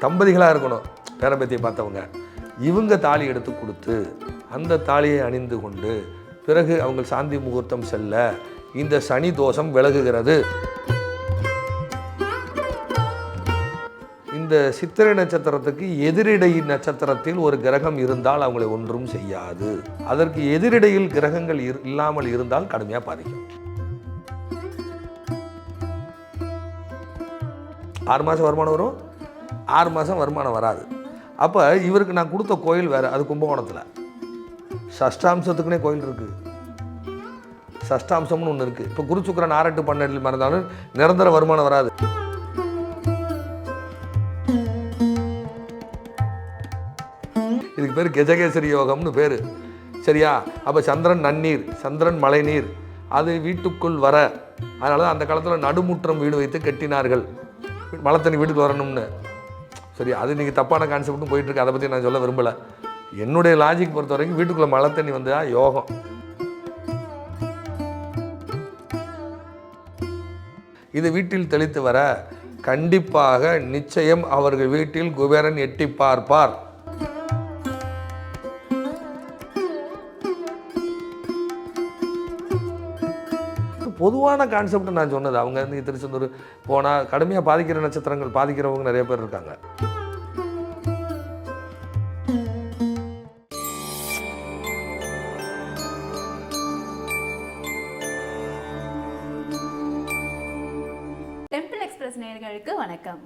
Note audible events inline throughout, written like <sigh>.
தம்பதிகளாக இருக்கணும் பேரம்பத்தியை பார்த்தவங்க. இவங்க தாலி எடுத்து கொடுத்து அந்த தாலியை அணிந்து கொண்டு பிறகு அவங்க சாந்தி முகூர்த்தம் செல்ல இந்த சனி தோஷம் விலகுகிறது. இந்த சித்திரை நட்சத்திரத்துக்கு எதிரிடை நட்சத்திரத்தில் ஒரு கிரகம் இருந்தால் அவங்களை ஒன்றும் செய்யாது. அதற்கு எதிரிடையில் கிரகங்கள் இரு- இல்லாமல் இருந்தால் கடுமையாக பாதிக்கும். ஆறு மாதம் வருமானம் வரும்? ஆறு மாதம் வருமானம் வராது. அப்போ இவருக்கு நான் கொடுத்த கோயில் வேறு அது கும்பகோணத்தில். சஷ்டாம்சத்துக்குனே கோயில் இருக்குது சஷ்டாம்சம்னு ஒன்று இருக்குது இப்போ குருசுக்கரன் ஆரட்டு பன்னெண்டில் மறந்தாலும் நிரந்தர வருமானம் வராது. இதுக்கு பேர் கெஜகேசரி யோகம்னு பேர். சரியா? அப்போ சந்திரன் நன்னீர் சந்திரன் மழைநீர் அது வீட்டுக்குள் வர. அதனால தான் அந்த காலத்தில் நடுமுற்றம் வீடு வைத்து கட்டினார்கள். மலத்தனி வீட்டுக்கு வரணும்னு. சரி அது இன்றைக்கி தப்பான கான்செப்ட்டும் போயிட்டுருக்கு அதை பற்றி நான் சொல்ல விரும்பலை. என்னுடைய லாஜிக் பொறுத்த வரைக்கும் வீட்டுக்குள்ளே மழை தண்ணி வந்தா யோகம். இது வீட்டில் தெளித்து வர கண்டிப்பாக நிச்சயம் அவர்கள் வீட்டில் குபேரன் எட்டி பார்ப்பார். பொதுவான கான்செப்ட் நான் சொன்னது. அவங்க வந்து திருச்செந்தூர் போனால் கடுமையாக பாதிக்கிற நட்சத்திரங்கள் பாதிக்கிறவங்க நிறைய பேர் இருக்காங்க. எக்ஸ்பிரஸ் நேயர்களுக்கு வணக்கம்.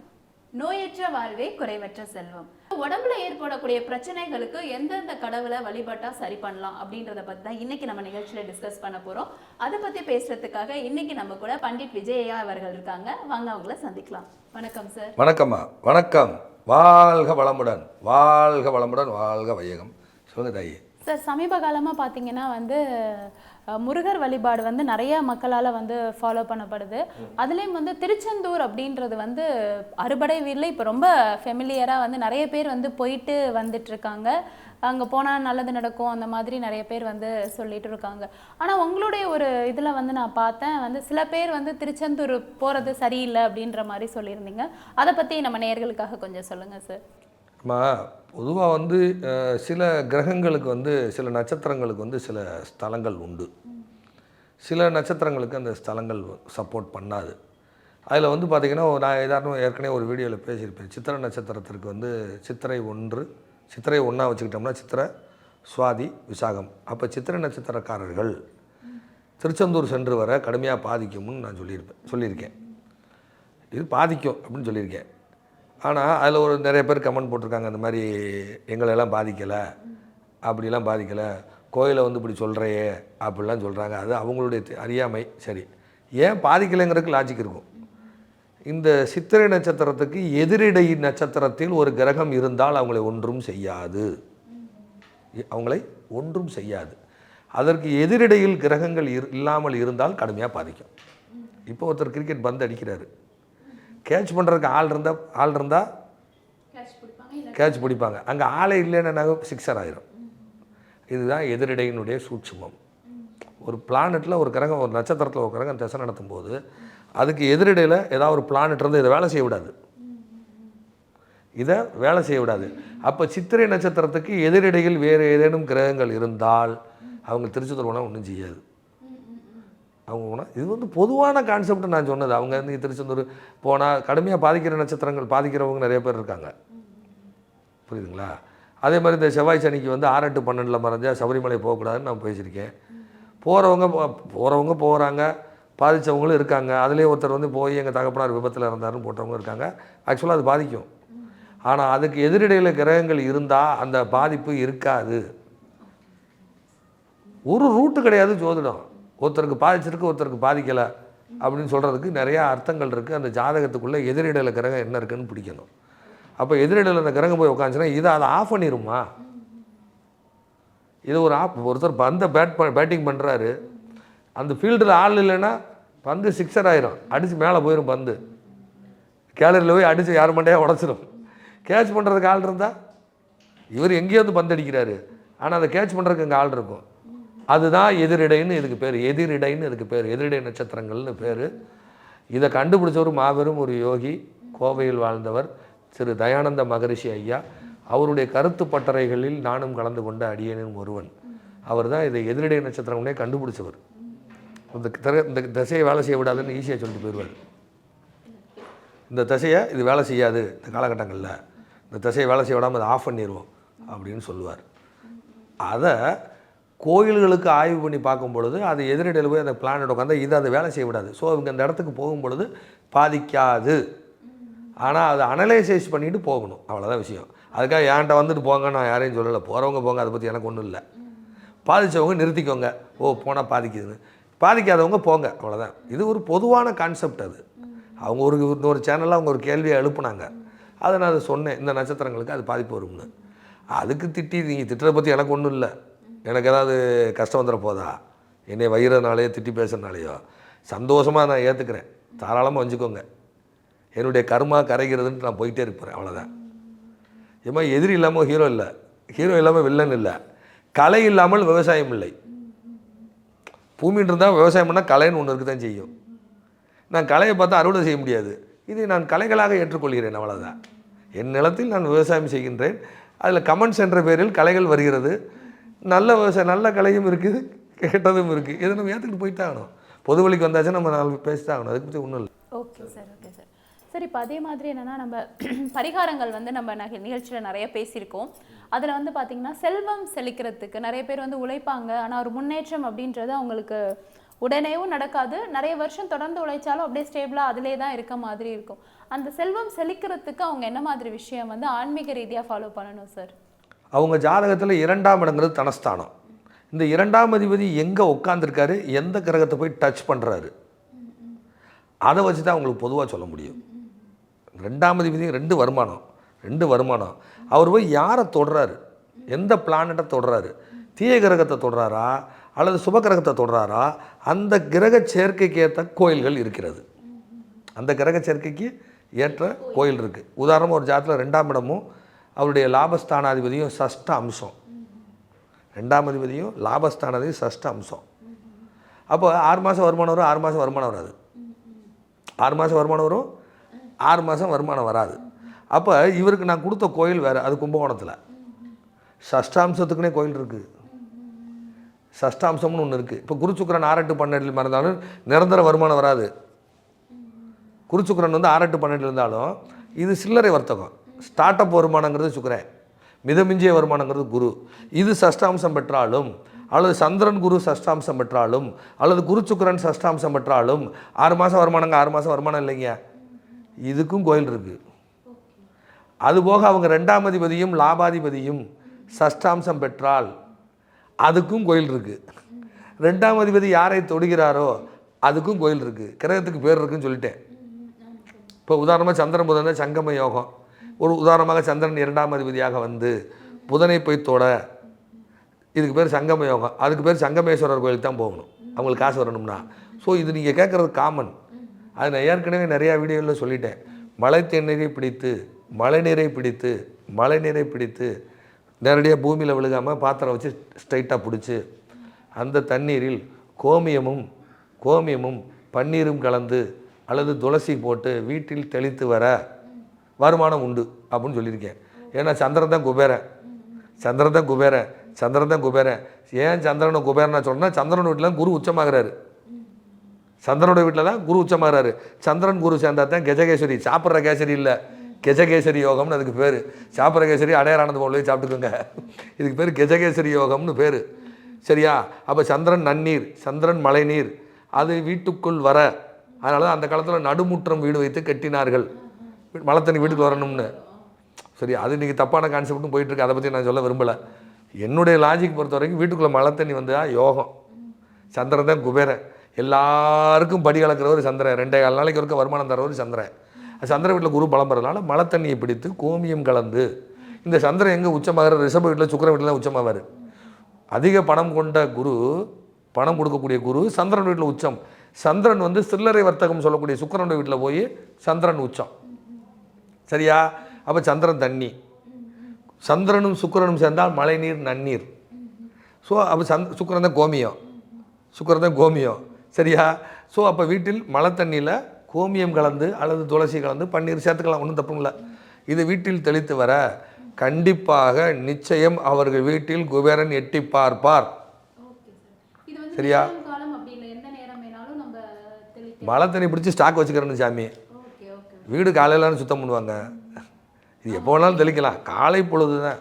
நோயற்ற வாழ்வே குறைவற்ற செல்வம். உடம்புல ஏற்படக்கூடிய பிரச்சனைகளுக்கு எந்தெந்த கடவுளை வழிபட்டா சரி பண்ணலாம் அப்படின்றத பத்தி தான் இன்னைக்கு நம்ம நிகழ்ச்சியில டிஸ்கஸ் பண்ண போறோம். அதை பத்தி பேசுறதுக்காக இன்னைக்கு நம்ம கூட பண்டிட் விஜயா அவர்கள் இருக்காங்க. வாங்க அவங்கள சந்திக்கலாம். வணக்கம் சார் வணக்கம்மா. வணக்கம். வாழ்க வளமுடன். வாழ்க வளமுடன் வாழ்க வையகம். சொல்லுங்க தாயி. சார் சமீப காலமாக பார்த்தீங்கன்னா வந்து முருகர் வழிபாடு வந்து நிறைய மக்களால் வந்து ஃபாலோ பண்ணப்படுது. அதுலேயும் வந்து திருச்செந்தூர் அப்படின்றது வந்து அறுபடை வீரில் இப்போ ரொம்ப ஃபெமிலியராக வந்து நிறைய பேர் வந்து போயிட்டு வந்துட்டுருக்காங்க அங்கே போனால் நல்லது நடக்கும் அந்த மாதிரி நிறைய பேர் வந்து சொல்லிட்டு இருக்காங்க. ஆனால் உங்களுடைய ஒரு இதில் வந்து நான் பார்த்தேன் வந்து சில பேர் வந்து திருச்செந்தூர் போகிறது சரியில்லை அப்படின்ற மாதிரி சொல்லியிருந்தீங்க. அதை பற்றி நம்ம நேர்களுக்காக கொஞ்சம் சொல்லுங்கள் சார் பொதுவாக வந்து சில கிரகங்களுக்கு வந்து சில நட்சத்திரங்களுக்கு வந்து சில ஸ்தலங்கள் உண்டு. சில நட்சத்திரங்களுக்கு அந்த ஸ்தலங்கள் சப்போர்ட் பண்ணாது. அதில் வந்து பார்த்திங்கன்னா நான் ஏதாரும் ஏற்கனவே ஒரு வீடியோவில் பேசியிருப்பேன். சித்திரை நட்சத்திரத்திற்கு வந்து சித்திரை ஒன்று சித்திரை ஒன்றா வச்சுக்கிட்டோம்னா சித்திரை சுவாதி விசாகம். அப்போ சித்திரை நட்சத்திரக்காரர்கள் திருச்செந்தூர் சென்று வர கடுமையாக பாதிக்கும்னு நான் சொல்லியிருப்பேன் சொல்லியிருக்கேன். இது பாதிக்கும் அப்படின்னு சொல்லியிருக்கேன். ஆனால் அதில் ஒரு நிறைய பேர் கமெண்ட் போட்டிருக்காங்க அந்த மாதிரி எங்களெல்லாம் பாதிக்கலை அப்படிலாம் பாதிக்கலை கோயிலை வந்து இப்படி சொல்கிறையே அப்படிலாம் சொல்கிறாங்க அது அவங்களுடைய அறியாமை. சரி. ஏன் பாதிக்கலைங்கிறதுக்கு லாஜிக் இருக்கும். இந்த சித்திரை நட்சத்திரத்துக்கு எதிரிடை நட்சத்திரத்தில் ஒரு கிரகம் இருந்தால் அவங்களை ஒன்றும் செய்யாது. அவங்களை ஒன்றும் செய்யாது. அதற்கு எதிரிடையில் கிரகங்கள் இரு- இல்லாமல் இருந்தால் கடுமையாக பாதிக்கும். இப்போ ஒருத்தர் கிரிக்கெட் பந்து அடிக்கிறாரு. கேட்ச் பண்ணுறதுக்கு ஆள் இருந்தால் ஆள் இருந்தால் கேட்ச் பிடிப்பாங்க அங்கே ஆளே இல்லைன்னா சிக்ஸர் ஆயிரும். இதுதான் எதிரிடையினுடைய சூட்சுமம். ஒரு பிளானெட்டில் ஒரு கிரகம் ஒரு நட்சத்திரத்தில் ஒரு கிரகம் திசை நடத்தும் போது அதுக்கு எதிரிடையில் ஏதாவது ஒரு பிளானெட் இருந்து இதை வேலை செய்ய விடாது. இதை வேலை செய்ய விடாது. அப்போ சித்திரை நட்சத்திரத்துக்கு எதிரிடையில் வேறு ஏதேனும் கிரகங்கள் இருந்தால் அவங்க போனால் ஒன்றும் செய்யாது. அவங்க போனால் இது வந்து பொதுவான கான்செப்ட் நான் சொன்னது. அவங்க வந்து திருச்செந்தூர் போனால் கடுமையாக பாதிக்கிற நட்சத்திரங்கள் பாதிக்கிறவங்க நிறைய பேர் இருக்காங்க. புரியுதுங்களா? அதே மாதிரி இந்த செவ்வாய் சனிக்கு வந்து ஆறு எட்டு பன்னெண்டில் மறைஞ்சா சபரிமலை போகக்கூடாதுன்னு நான் பேசியிருக்கேன். போகிறவங்க போகிறவங்க போகிறாங்க பாதித்தவங்களும் இருக்காங்க. அதுலேயே ஒருத்தர் வந்து போய் எங்கள் தகப்பனார் விபத்தில் இறந்தாருன்னு போட்டவங்க இருக்காங்க. ஆக்சுவலாக அது பாதிக்கும். ஆனால் அதுக்கு எதிரிடையில் கிரகங்கள் இருந்தால் அந்த பாதிப்பு இருக்காது. ஒரு ரூட்டு கிடையாது ஜோதிடம். ஒருத்தருக்கு பாதிச்சிருக்கு ஒருத்தருக்கு பாதிக்கலை அப்படின்னு சொல்கிறதுக்கு நிறையா அர்த்தங்கள் இருக்குது அந்த ஜாதகத்துக்குள்ளே எதிரிடையில் கிரகம் என்ன இருக்குன்னு பிடிக்கணும். அப்போ எதிரிடையில் அந்த கிரகம் போய் உட்காந்துச்சுன்னா இதை அதை ஆஃப் பண்ணிடுமா இது ஒரு ஆப் ஒருத்தர் பந்தை பேட் பேட்டிங் பண்ணுறாரு அந்த ஃபீல்டில் ஆள் இல்லைன்னா பந்து சிக்ஸர் ஆயிரும். அடித்து மேலே போயிடும் பந்து. கேலரியில் போய் அடித்து யார் மண்டையாக உடச்சிடும் கேட்ச் பண்ணுறதுக்கு ஆள் இருந்தால் இவர் எங்கேயோ வந்து பந்து அடிக்கிறாரு. ஆனால் அதை கேட்ச் பண்ணுறதுக்கு அங்கே ஆள் இருக்கும். அதுதான் எதிரிடைன்னு இதுக்கு பேர் எதிரிடைன்னு இதுக்கு பேர் எதிரிடை நட்சத்திரங்கள்னு பேர். இதை கண்டுபிடிச்சவர் மாபெரும் ஒரு யோகி கோவையில் வாழ்ந்தவர் திரு தயானந்த மகரிஷி ஐயா. அவருடைய கருத்து பட்டறைகளில் நானும் கலந்து கொண்ட அடியனும் ஒருவன். அவர் தான் இதை எதிரிடை நட்சத்திரம்னே கண்டுபிடிச்சவர். இந்த திரை- இந்த திசையை வேலை செய்ய விடாதுன்னு ஈஸியாக சொல்லிட்டு போயிடுவார். இந்த திசையை இது வேலை செய்யாது இந்த காலகட்டங்களில். இந்த திசையை வேலை செய்ய விடாமல் அதை ஆஃப் பண்ணிடுவோம் அப்படின்னு சொல்லுவார். அதை கோயில்களுக்கு ஆய்வு பண்ணி பார்க்கும் பொழுது அது எதிரடையில் போய் அந்த பிளானட் உட்காந்து இது அந்த வேலை செய்ய விடாது. ஸோ அவங்க அந்த இடத்துக்கு போகும் பொழுது பாதிக்காது. ஆனால் அதை அனலைசைஸ் பண்ணிட்டு போகணும். அவ்வளோதான் விஷயம். அதுக்காக என்கிட்ட வந்துட்டு போங்க நான் யாரையும் சொல்லலை. போகிறவங்க போங்க அதை பற்றி எனக்கு ஒன்றும் இல்லை. பாதித்தவங்க நிறுத்திக்கோங்க. ஓ போனால் பாதிக்குதுன்னு. பாதிக்காதவங்க போங்க. அவ்வளோதான் இது ஒரு பொதுவான கான்செப்ட் அது. அவங்க ஒரு இன்னொரு சேனலில் அவங்க ஒரு கேள்வியை எழுப்புனாங்க. அதை நான் அதை சொன்னேன். இந்த நட்சத்திரங்களுக்கு அது பாதிப்பு வரும்னு. அதுக்கு திட்டி நீங்கள் திட்டுறதை பற்றி எனக்கு ஒன்றும் இல்லை. எனக்கு ஏதாவது கஷ்டம் வந்துட போதா? என்னை வயிறனாலேயோ திட்டி பேசுறதுனாலையோ சந்தோஷமாக நான் ஏற்றுக்கிறேன் தாராளமாக வச்சுக்கோங்க என்னுடைய கர்மா கரைகிறதுன்னு நான் போயிட்டே இருப்பேன் அவ்வளோதான் ஏமா எதிரி இல்லாமல் ஹீரோ இல்லை. ஹீரோ இல்லாமல் வில்லன் இல்லை. கலை இல்லாமல் விவசாயம் இல்லை. பூமின்னு இருந்தால் விவசாயம் பண்ணால் கலைன்னு ஒன்று இருக்க தான் செய்யும். நான் கலையை பார்த்தா அறுவடை செய்ய முடியாது. இதை நான் கலைகளாக ஏற்றுக்கொள்கிறேன் அவ்வளோதான் என் நிலத்தில் நான் விவசாயம் செய்கின்றேன். அதில் கமெண்ட்ஸ் என்ற பேரில் கலைகள் வருகிறது. நல்ல நல்ல கலையும் இருக்குது கெட்டதும் இருக்குது. இதை நம்ம ஏற்றுக்கிட்டு போயிட்டே ஆகணும். பொது வழிக்கு வந்தாச்சும் நம்ம நாலு பேசிட்டு ஆகணும். அதுக்கு பற்றி ஒன்றும் இல்லை. Okay sir okay sir. Sir இப்போ அதே மாதிரி என்னென்னா நம்ம <clears throat> பரிகாரங்கள் வந்து நம்ம நிகழ்ச்சியில் நிறைய பேசியிருக்கோம். அதில் வந்து பார்த்திங்கன்னா செல்வம் செழிக்கிறதுக்கு நிறைய பேர் வந்து உழைப்பாங்க. ஆனால் ஒரு முன்னேற்றம் அப்படின்றது அவங்களுக்கு உடனேவும் நடக்காது. நிறைய வருஷம் தொடர்ந்து உழைச்சாலும் அப்படியே ஸ்டேபிளாக அதிலே தான் இருக்க மாதிரி இருக்கும். அந்த செல்வம் செழிக்கிறதுக்கு அவங்க என்ன மாதிரி விஷயம் வந்து ஆன்மீக ரீதியாக ஃபாலோ பண்ணணும் சார்? அவங்க ஜாதகத்தில் இரண்டாம் இடங்கிறது தனஸ்தானம். இந்த இரண்டாம் அதிபதி எங்கே உட்காந்துருக்காரு எந்த கிரகத்தை போய் டச் பண்ணுறாரு அதை வச்சு தான் அவங்களுக்கு பொதுவாக சொல்ல முடியும். ரெண்டாம் அதிபதி ரெண்டு வருமானம் ரெண்டு வருமானம். அவர் போய் யாரை தொடுறாரு? எந்த பிளானட்டை தொடுறாரு? தீய கிரகத்தை தொடுறாரா? அல்லது சுப கிரகத்தை தொடுறாரா? அந்த கிரக சேர்க்கைக்கு ஏற்ற கோயில்கள் இருக்கிறது. அந்த கிரக சேர்க்கைக்கு ஏற்ற கோயில் இருக்குது உதாரணமாக ஒரு ஜாதத்தில் ரெண்டாம் இடமும் அவருடைய லாபஸ்தானாதிபதியும் சஷ்ட அம்சம். ரெண்டாம் அதிபதியும் லாபஸ்தானாதிபதி சஷ்ட அம்சம். அப்போ ஆறு மாதம் வருமானம் வரும் ஆறு மாதம் வருமானம் வராது. ஆறு மாதம் வருமானம் வரும் ஆறு மாதம் வருமானம் வராது. அப்போ இவருக்கு நான் கொடுத்த கோயில் வேறு அது கும்பகோணத்தில். சஷ்டாம்சத்துக்குனே கோயில் இருக்குது சஷ்டாம்சம்னு ஒன்று இருக்குது இப்போ குருச்சுக்கரன் ஆறெட்டு பன்னெண்டில் மறந்தாலும் நிரந்தர வருமானம் வராது. குருச்சுக்கரன் வந்து ஆறட்டு பன்னெண்டில் இருந்தாலும் இது சில்லறை வர்த்தகம். ஸ்டார்ட் அப் வருமானங்கிறது சுக்கரன். மிதமிஞ்சிய வருமானங்கிறது குரு. இது சஷ்டாம்சம் பெற்றாலும் அல்லது சந்திரன் குரு சஷ்டாம்சம் பெற்றாலும் அல்லது குரு சுக்கரன் சஷ்டாம்சம் பெற்றாலும் ஆறு மாதம் வருமானங்க ஆறு மாதம் வருமானம் இல்லைங்க. இதுக்கும் கோயில் இருக்குது அதுபோக அவங்க ரெண்டாம் அதிபதியும் லாபாதிபதியும் சஷ்டாம்சம் பெற்றால் அதுக்கும் கோயில் இருக்குது ரெண்டாம் அதிபதி யாரை தொடுகிறாரோ அதுக்கும் கோயில் இருக்குது கிரகத்துக்கு பேர் இருக்குன்னு சொல்லிட்டேன். இப்போ உதாரணமாக சந்திரன் புதன் சங்கம யோகம். ஒரு உதாரணமாக சந்திரன் இரண்டாம் அதிபதியாக வந்து புதனை போய் தொட இதுக்கு பேர் சங்கம யோகம் அதுக்கு பேர் சங்கமேஸ்வரர் கோயிலுக்கு தான் போகணும். அவங்களுக்கு காசு வரணும்னா. ஸோ இது நீங்கள் கேட்குறது காமன் அது நான் ஏற்கனவே நிறையா வீடியோவில் சொல்லிட்டேன். மழை தேநீரை பிடித்து மழை நீரை பிடித்து மழை நீரை பிடித்து நேரடியாக பூமியில் விழுகாமல் பாத்திரம் வச்சு ஸ்ட்ரைட்டாக பிடிச்சி அந்த தண்ணீரில் கோமியமும் கோமியமும் பன்னீரும் கலந்து அல்லது துளசி போட்டு வீட்டில் தெளித்து வர வருமானம் உண்டு அப்படின்னு சொல்லியிருக்கேன். ஏன்னா சந்திரன் தான் குபேரன். சந்திரன் தான் குபேரன். சந்திரன் தான் குபேரன். ஏன் சந்திரனை குபேரனை சொன்னால் சந்திரன் வீட்டில் குரு உச்சமாகிறாரு. சந்திரனோட வீட்டில் தான் குரு உச்சமாகிறாரு. சந்திரன் குரு சேர்ந்தா தான் கெஜகேசரி. சாப்பிட்ற கேசரி இல்லை. கெஜகேசரி யோகம்னு அதுக்கு பேர். சாப்பிட்ற கேசரி அடையாரானது போல சாப்பிட்டுக்கோங்க. இதுக்கு பேர் கெஜகேசரி யோகம்னு பேர். சரியா? அப்போ சந்திரன் நன்னீர் சந்திரன் மழைநீர். அது வீட்டுக்குள் வர. அதனால தான் அந்த காலத்தில் நடுமுற்றம் வீடு வைத்து கட்டினார்கள். மழை தண்ணி வீட்டுக்கு வரணும்னு. சரி அது இன்றைக்கி தப்பான கான்செப்ட்டும் போயிட்டுருக்கு அதை பற்றி நான் சொல்ல விரும்பலை. என்னுடைய லாஜிக் பொறுத்த வரைக்கும் வீட்டுக்குள்ளே மழை தண்ணி வந்தால் யோகம். சந்திரன் தான் குபேரன். எல்லாருக்கும் படி கலக்கிறவர் சந்திரன். ரெண்டே கால் நாளைக்கு ஒருக்க வருமானம் தரவர் சந்திரன். சந்திர வீட்டில் குரு பலம் பெறதுனால மழை தண்ணியை பிடித்து கோமியம் கலந்து இந்த சந்திரன் எங்கே உச்சமாகிற? ரிஷப வீட்டில் சுக்கர வீட்டில் தான் உச்சமாவார். அதிக பணம் கொண்ட குரு பணம் கொடுக்கக்கூடிய குரு சந்திரன் வீட்டில் உச்சம். சந்திரன் வந்து சில்லறை வர்த்தகம் சொல்லக்கூடிய சுக்கரனுடைய வீட்டில் போய் சந்திரன் உச்சம். சரியா? அப்போ சந்திரன் தண்ணி. சந்திரனும் சுக்கிரனும் சேர்ந்தால் மழைநீர் நன்னீர். ஸோ அப்போ சந்த் சுக்கிரன் தான் கோமியம். சுக்கிரன் தான் கோமியம். சரியா? ஸோ அப்போ வீட்டில் மழை தண்ணியில் கோமியம் கலந்து அல்லது துளசி கலந்து பன்னீர் சேர்த்துக்கலாம் ஒன்றும் தப்பும் இல்லை. இது வீட்டில் தெளித்து வர கண்டிப்பாக நிச்சயம் அவர்கள் வீட்டில் குபேரன் எட்டி பார்ப்பார். சரியா? மழை தண்ணி பிடிச்சி ஸ்டாக் வச்சுக்கிறேன்னு சாமி. வீடு காலையிலான்னு சுத்தம் பண்ணுவாங்க. இது எப்போ வேணாலும் தெளிக்கலாம். காலை பொழுது தான்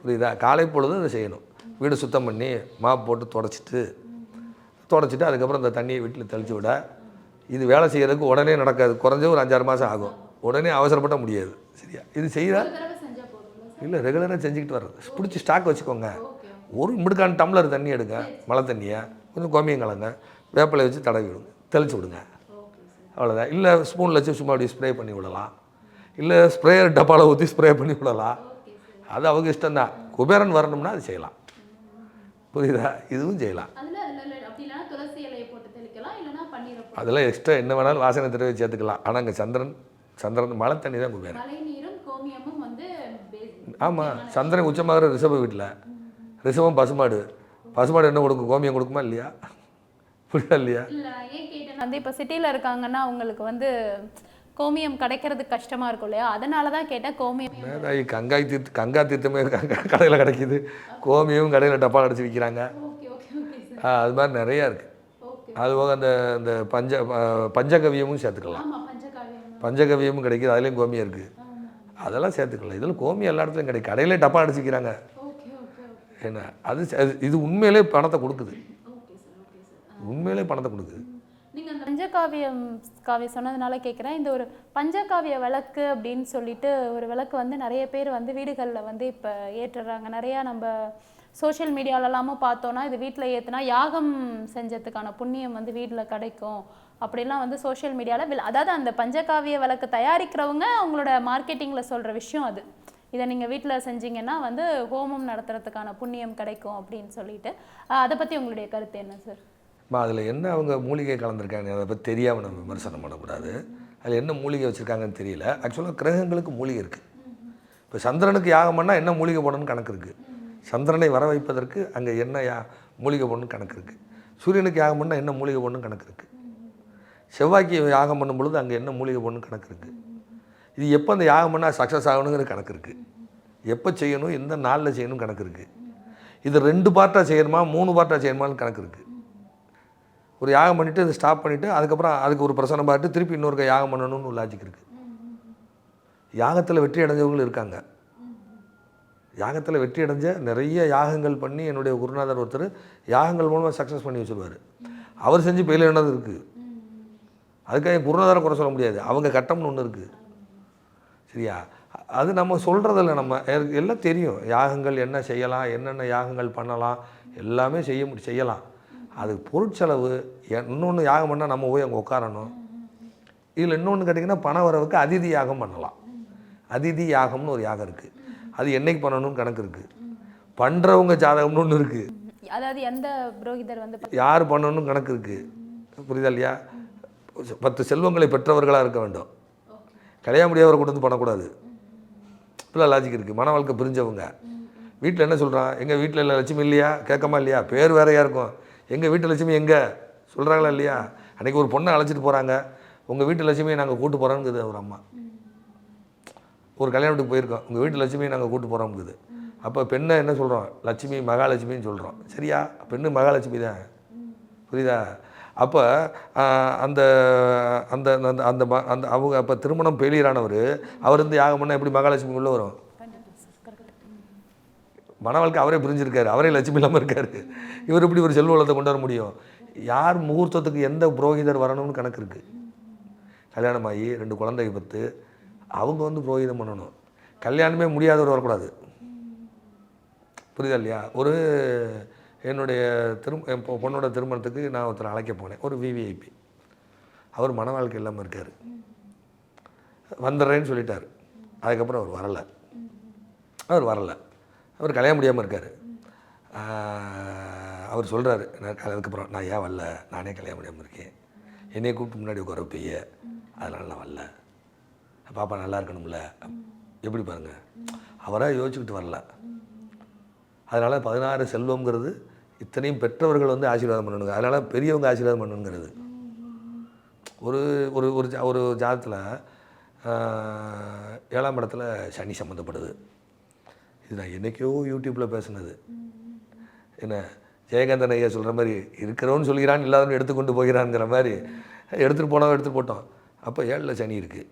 புரியுதா? காலை பொழுது அதை செய்யணும். வீடு சுத்தம் பண்ணி மாப் போட்டு தொடச்சிட்டு தொடச்சிட்டு அதுக்கப்புறம் இந்த தண்ணியை வீட்டில் தெளித்து விட. இது வேலை செய்கிறதுக்கு உடனே நடக்காது. குறைஞ்ச ஒரு அஞ்சாறு மாதம் ஆகும். உடனே அவசரப்பட முடியாது. சரியா? இது செய்கிறா இல்லை ரெகுலராக செஞ்சுக்கிட்டு வர்றது. பிடிச்சி ஸ்டாக் வச்சுக்கோங்க. ஒரு மிடுக்கான டம்ளர் தண்ணி எடுங்க. மழை தண்ணியை. கொஞ்சம் கோமியம் கலங்க. வேப்பிலை வச்சு தடவி விடுங்க. தெளிச்சு விடுங்க. அவ்வளோதான் இல்லை ஸ்பூனில் வச்சு சும்மா அப்படி ஸ்ப்ரே பண்ணி விடலாம். இல்லை ஸ்ப்ரேயர் டப்பாவில் ஊற்றி ஸ்ப்ரே பண்ணி விடலாம். அது அவங்க இஷ்டம்தான். குபேரன் வரணும்னா அது செய்யலாம். புரியுதா? இதுவும் செய்யலாம். அதெல்லாம் எக்ஸ்ட்ரா என்ன வேணாலும் வாசனை திரவி சேர்த்துக்கலாம். ஆனால் அங்கே சந்திரன் சந்திரன் மழை தண்ணி தான் குபேரன். ஆமாம் சந்திரன் உச்சமாகிற ரிஷப வீட்டில் ரிஷபம் பசுமாடு. பசுமாடு என்ன கொடுக்கும்? கோமியம் கொடுக்குமா இல்லையா? புரியுதா இல்லையா? வந்து இப்போ சிட்டியில் இருக்காங்கன்னா அவங்களுக்கு வந்து கோமியம் கிடைக்கிறதுக்கு கஷ்டமா இருக்கும் இல்லையா? அதனால தான் கேட்டேன் கோமியம் கங்காய் தீர்த்து கங்கா தீர்த்தமே கடையில் கிடைக்குது. கோமியமும் கடையில் டப்பா அடிச்சு விற்கிறாங்க அது மாதிரி நிறையா இருக்குது அது போக அந்த அந்த பஞ்ச பஞ்சகவியமும் சேர்த்துக்கலாம். பஞ்சகவியமும். கிடைக்குது அதுலேயும் கோமியம் இருக்குது அதெல்லாம் சேர்த்துக்கலாம். இதில் கோமியம் எல்லா இடத்துலையும் கிடைக்கும் கடையிலே டப்பா அடிச்சுக்கிறாங்க என்ன? அது இது உண்மையிலே பணத்தை கொடுக்குது. உண்மையிலே பணத்தை கொடுக்குது. பஞ்சகாவியம் காவியம் சொன்னதுனால கேட்குறேன் இந்த ஒரு பஞ்சகாவிய விளக்கு அப்படின்னு சொல்லிட்டு ஒரு விளக்கு வந்து நிறைய பேர் வந்து வீடுகளில் வந்து இப்போ ஏற்றுறாங்க. நிறையா நம்ம சோஷியல் மீடியாலலாமும் பார்த்தோன்னா இது வீட்டில் ஏற்றுனா யாகம் செஞ்சதுக்கான புண்ணியம் வந்து வீட்டில் கிடைக்கும். அப்படிலாம் வந்து சோஷியல் மீடியாவில் அதாவது அந்த பஞ்சகாவிய விளக்கு தயாரிக்கிறவங்க அவங்களோட மார்க்கெட்டிங்கில் சொல்கிற விஷயம் அது. இதை நீங்கள் வீட்டில் செஞ்சீங்கன்னா வந்து ஹோமம் நடத்துறதுக்கான புண்ணியம் கிடைக்கும் அப்படின்னு சொல்லிட்டு. அதை பற்றி உங்களுடைய கருத்து என்ன சார் அம்மா அதில் என்ன அவங்க மூலிகை கலந்துருக்காங்க அதை பற்றி தெரியாமல் நம்ம விமர்சனம் பண்ணக்கூடாது. அதில் என்ன மூலிகை வச்சுருக்காங்கன்னு தெரியல. ஆக்சுவலாக கிரகங்களுக்கு மூலிகை இருக்குது இப்போ சந்திரனுக்கு யாகம் பண்ணால் என்ன மூலிகை போடணும்னு கணக்கு இருக்குது சந்திரனை வர வைப்பதற்கு அங்கே என்ன யா மூலிகை போடணும்னு கணக்கு இருக்குது சூரியனுக்கு யாகம் பண்ணால் என்ன மூலிகை போடணும்னு கணக்கு இருக்குது செவ்வாய்க்கு யாகம் பண்ணும் பொழுது அங்கே என்ன மூலிகை போடணும்னு கணக்கு இருக்குது இது எப்போ அந்த யாகம் பண்ணால் சக்ஸஸ் ஆகணுங்கிற கணக்கு இருக்குது எப்போ செய்யணும் எந்த நாளில் செய்யணும் கணக்கு இருக்குது இது ரெண்டு பார்ட்டாக செய்யணுமா மூணு பார்ட்டாக செய்யணுமான்னு கணக்கு இருக்குது ஒரு யாகம் பண்ணிவிட்டு அதை ஸ்டாப் பண்ணிவிட்டு அதுக்கப்புறம் அதுக்கு ஒரு பிரசனம் பார்த்துட்டு திருப்பி இன்னொருக்க யாகம் பண்ணணும்னு ஒரு லாஜிக் இருக்குது யாகத்தில் வெற்றி அடைஞ்சவங்களும் இருக்காங்க. யாகத்தில் வெற்றி அடைஞ்ச நிறைய யாகங்கள் பண்ணி என்னுடைய குருநாதர் ஒருத்தர் யாகங்கள் மூலமாக சக்ஸஸ் பண்ணி வச்சுருவார். அவர் செஞ்சு பெயில் என்னது இருக்குது அதுக்காக என் குருநாதரை குறை சொல்ல முடியாது. அவங்க கட்டம்னு ஒன்று இருக்குது சரியா? அது நம்ம சொல்கிறதில்ல நம்ம. எல்லாம் தெரியும். யாகங்கள் என்ன செய்யலாம் என்னென்ன யாகங்கள் பண்ணலாம் எல்லாமே செய்ய முடி செய்யலாம். அது பொருட்செலவு இன்னொன்று யாகம் பண்ணால் நம்ம போய் அங்கே உட்காரணும் இதில் இன்னொன்று கேட்டிங்கன்னா பண வரவுக்கு அதிதி யாகம் பண்ணலாம். அதிதி யாகம்னு ஒரு யாகம் இருக்குது அது என்னைக்கு பண்ணணும்னு கணக்கு இருக்குது பண்ணுறவங்க ஜாதகம்னு ஒன்று இருக்குது அதாவது எந்த புரோகிதர் வந்து யார் பண்ணணும்னு கணக்கு இருக்குது புரியுதா இல்லையா? பத்து செல்வங்களை பெற்றவர்களாக இருக்க வேண்டும். கல்யாண முடியாதவரை கொண்டு வந்து பண்ணக்கூடாது. இப்படிலாம் லாஜிக் இருக்குது மன வாழ்க்கை பிரிஞ்சவங்க. வீட்டில் என்ன சொல்கிறான் எங்கள் வீட்டில் இல்லை லட்சுமி இல்லையா? கேட்கமா இல்லையா? பேர் வேறையாக இருக்கும். எங்கள் வீட்டு லட்சுமி எங்கே? சொல்கிறாங்களா இல்லையா? அன்றைக்கி ஒரு பொண்ணை அழைச்சிட்டு போகிறாங்க உங்கள் வீட்டு லட்சுமியை நாங்கள் கூட்டு போகிறோங்குது ஒரு அம்மா. ஒரு கல்யாணத்துக்கு போயிருக்கோம். உங்கள் வீட்டு லட்சுமியை நாங்கள் கூட்டு போகிறோம்ங்குது அப்போ பெண்ணை என்ன சொல்கிறோம் லட்சுமி மகாலட்சுமின்னு சொல்கிறோம் சரியா? பெண்ணு மகாலட்சுமி தான். புரியுதா? அப்போ அந்த அந்த அந்த அந்த அந்த அவங்க அப்போ திருமணம் பெயிலியரானவர் அவர் வந்து யாகம் பண்ணால் எப்படி மகாலட்சுமி உள்ளே வரும்? மன வாழ்க்கை அவரே புரிஞ்சிருக்காரு. அவரே லட்சுமி இல்லாமல் இருக்கார். இவர் இப்படி ஒரு செல்வ வளத்தை கொண்டு வர முடியும்? யார் முகூர்த்தத்துக்கு எந்த புரோகிதர் வரணும்னு கணக்கு இருக்குது கல்யாணம் ஆகி ரெண்டு குழந்தைங்க பத்து அவங்க வந்து புரோகிதம் பண்ணணும். கல்யாணமே முடியாதவர் வரக்கூடாது. புரியுதா இல்லையா? ஒரு என்னுடைய திரும் என் பொ- பொண்ணோட திருமணத்துக்கு நான் ஒருத்தர் அழைக்க போனேன். ஒரு விவிஐபி அவர் மன வாழ்க்கை இல்லாமல் இருக்கார். வந்துடுறேன்னு சொல்லிட்டார். அதுக்கப்புறம் அவர் வரலை. அவர் வரலை. அவர் கலைய முடியாமல் இருக்கார். அவர் சொல்கிறாரு நான் அதுக்கப்புறம் நான் ஏன் வரல? நானே கலைய முடியாமல் இருக்கேன். என்னையை கூப்பிட்டு முன்னாடி உட்கார வைப்பீங்க? அதனால் நான் வரல. பாப்பா நல்லா இருக்கணும்ல? எப்படி பாருங்க. அவராக யோசிச்சுக்கிட்டு வரல. அதனால் பதினாறு செல்வம்ங்கிறது இத்தனையும் பெற்றவர்கள் வந்து ஆசீர்வாதம் பண்ணணுங்க. அதனால் பெரியவங்க ஆசீர்வாதம் பண்ணணுங்கிறது. ஒரு ஒரு ஒரு ஜா- ஒரு ஜாதத்தில் ஏழாம் இடத்துல சனி சம்மந்தப்படுது இது நான் என்றைக்கோ யூடியூப்பில் பேசுனது. என்ன ஜெயகாந்தன் ஐயா சொல்கிற மாதிரி இருக்கிறவன் சொல்கிறான் இல்லாதவன் எடுத்துக்கொண்டு போகிறான்ங்கிற மாதிரி எடுத்துகிட்டு போனவன் எடுத்துகிட்டு போட்டோம் அப்போ ஏழில் சனி இருக்குது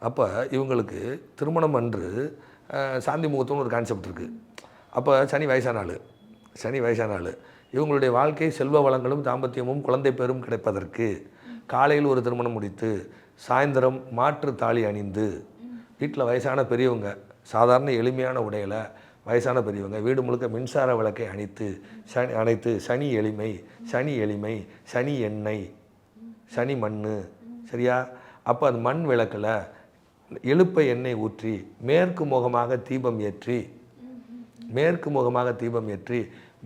அப்போ இவங்களுக்கு திருமணம் அன்று சாந்தி முகூர்த்தம்னு ஒரு கான்செப்ட் இருக்குது அப்போ சனி வயசான ஆள் சனி வயசான ஆள் இவங்களுடைய வாழ்க்கை செல்வ வளங்களும் தாம்பத்தியமும் குழந்தை பேரும் கிடைப்பதற்கு காலையில் ஒரு திருமணம் முடித்து சாயந்தரம் மாற்று தாலி அணிந்து வீட்டில் வயசான பெரியவங்க சாதாரண எளிமையான உடையில் வயசான பெரியவங்க வீடு முழுக்க மின்சார விளக்கை அணைத்து சனி அணைத்து சனி எளிமை சனி எளிமை சனி எண்ணெய் சனி மண் சரியா? அப்போ அந்த மண் விளக்கில் எழுப்ப எண்ணெய் ஊற்றி மேற்கு முகமாக தீபம் ஏற்றி மேற்கு முகமாக தீபம் ஏற்றி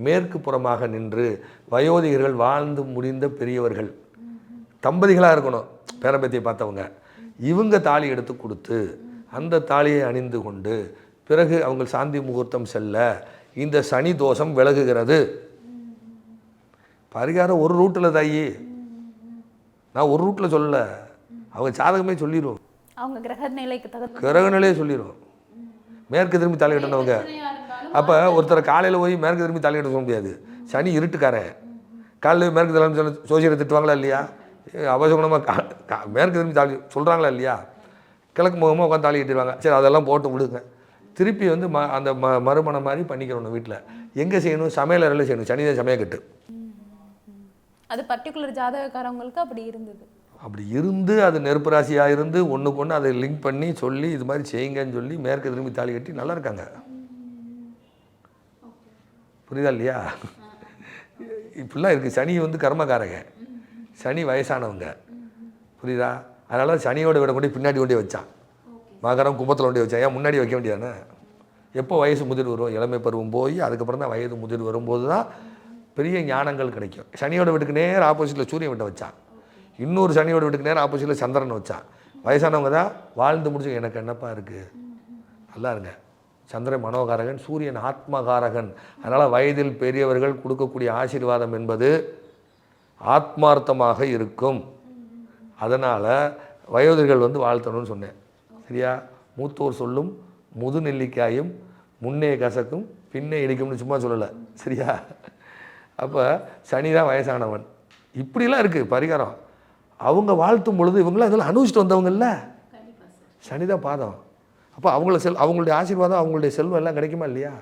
மேற்கு புறமாக நின்று வயோதிகர்கள் வாழ்ந்து முடிந்த பெரியவர்கள். தம்பதிகளாக இருக்கணும் பேரம்பத்தியை பார்த்தவங்க. இவங்க தாலி எடுத்து கொடுத்து அந்த தாலியை அணிந்து கொண்டு பிறகு அவங்க சாந்தி முகூர்த்தம் செல்ல இந்த சனி தோஷம் விலகுகிறது. பரிகாரம் ஒரு ரூட்டில் தாயி. நான் ஒரு ரூட்டில் சொல்லல. அவங்க ஜாதகமே சொல்லிடும் அவங்க கிரக நிலைக்கு தகுந்த கிரகநிலையே சொல்லிடும் மேற்கு திரும்பி தாலி அப்போ ஒருத்தரை காலையில் போய் மேற்கு திரும்பி தாலி கட்ட சொல்ல முடியாது. சனி இருட்டுக்காரன். காலையில் மேற்கு தலைமை சொல்ல திட்டுவாங்களா இல்லையா? அவசகுணமாக மேற்கு திரும்பி தாலி சொல்கிறாங்களா இல்லையா? கிழக்கு முகமாக உட்காந்து தாலி கட்டிடுவாங்க. சரி அதெல்லாம் போட்டு விடுங்க. திருப்பி வந்து ம அந்த ம மறுமணம் மாதிரி பண்ணிக்கிறோம் வீட்டில் எங்கே செய்யணும்? சமையல் அறையில் செய்யணும். சனி தான் சமையல் கட்டு. அது பர்டிகுலர் ஜாதகக்காரவங்களுக்கு அப்படி இருந்தது. அப்படி இருந்து அது நெருப்பு ராசியாக இருந்து ஒன்றுக்கு ஒன்று அதை லிங்க் பண்ணி சொல்லி இது மாதிரி செய்யுங்கன்னு சொல்லி மேற்கு திரும்பி தாலி கட்டி நல்லா இருக்காங்க. புரியுதா இல்லையா? இப்படிலாம் இருக்குது சனி வந்து கர்மகாரங்க சனி வயசானவங்க. புரியுதா? அதனால சனியோட விட கொண்டு பின்னாடி கொண்டே வச்சான். மகரம் கும்பத்தில் கொண்டே வச்சான். ஏன் முன்னாடி வைக்க வேண்டியதானே? எப்போ வயசு முதிர் வரும்? இளமை பருவம் போய் அதுக்கப்புறம் தான் வயது முதிர் வரும்போது தான் பெரிய ஞானங்கள் கிடைக்கும். சனியோட வீட்டுக்கு நேர் ஆப்போசிட்டில் சூரியன் விட்ட வச்சான். இன்னொரு சனியோட வீட்டுக்கு நேர் ஆப்போசிட்டில் சந்திரன் வச்சான். வயசானவங்க தான் வாழ்ந்து முடிச்சு எனக்கு என்னப்பா இருக்குது நல்லா இருங்க. சந்திரன் மனோகாரகன் சூரியன் ஆத்மகாரகன். அதனால் வயதில் பெரியவர்கள் கொடுக்கக்கூடிய ஆசீர்வாதம் என்பது ஆத்மார்த்தமாக இருக்கும். அதனால் வயோதிகர்கள் வந்து வாழ்த்தணும்னு சொன்னேன். சரியா? மூத்தோர் சொல்லும் முது நெல்லிக்காயும் முன்னே கசக்கும் பின்னே இடிக்கும்னு சும்மா சொல்லலை. சரியா? அப்போ சனி தான் வயசானவன். இப்படிலாம் இருக்குது பரிகாரம். அவங்க வாழ்த்தும் பொழுது இவங்களாம் இதெல்லாம் அனுபவிச்சுட்டு வந்தவங்கல்ல? சனி தான் பாதம். அப்போ அவங்கள செல் அவங்களுடைய ஆசீர்வாதம் அவங்களுடைய செல்வம் எல்லாம் கிடைக்குமா இல்லையா?